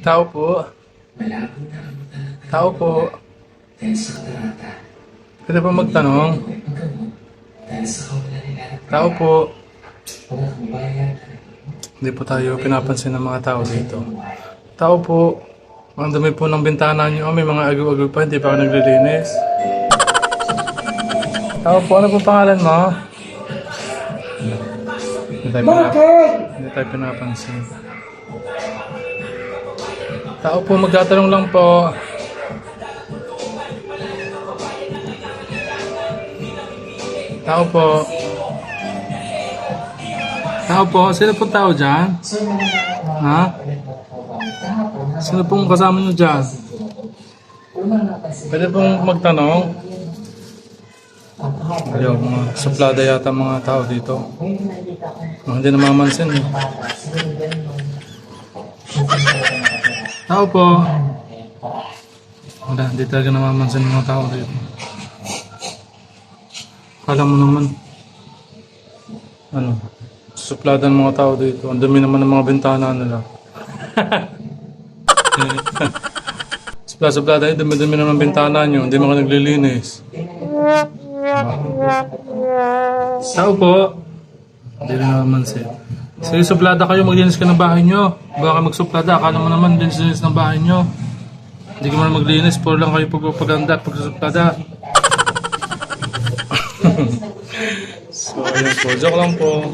Tao po. Malabo na ang. Tao po. Dahil sa katarata. Pwede po magtanong. Dahil sa kawalan nila Tao po. Wala kang bayad. Hindi po tayo pinapansin ng mga tao dito. Tao po. Ang dumi po ng bintana niyo. May mga agaw-agaw pa. Hindi pa ako naglilinis. Tao po. Ano po pangalan mo? Hindi tayo, pinap- hindi tayo pinapansin. Tao po. Magtatanong lang po. Tao po. Tao po. Sino po tao dyan? Ha? Sino pong kasama nyo dyan? Pwede pong magtanong? Ayaw, mga suplada yata mga tao dito. Mga hindi namamansin eh. Tao po. Wala, hindi talaga namamansin mga tao dito. Kala mo naman. Ano? Suplada ng mga tao dito. Ang dumi naman ng mga bintana nila. Supla-suplada yun, dumi-dumi naman ng bintana nyo. Hindi mo ka naglilinis. Tao po. Hindi na naman Sige, suplada kayo, maglinis ka ng bahay nyo. Baka magsuplada, akala mo naman linis-linis ng bahay nyo. Hindi ka man maglinis, puro lang kayo pagpapaganda at pagsusuplada. so, ayun po. Joke lang po.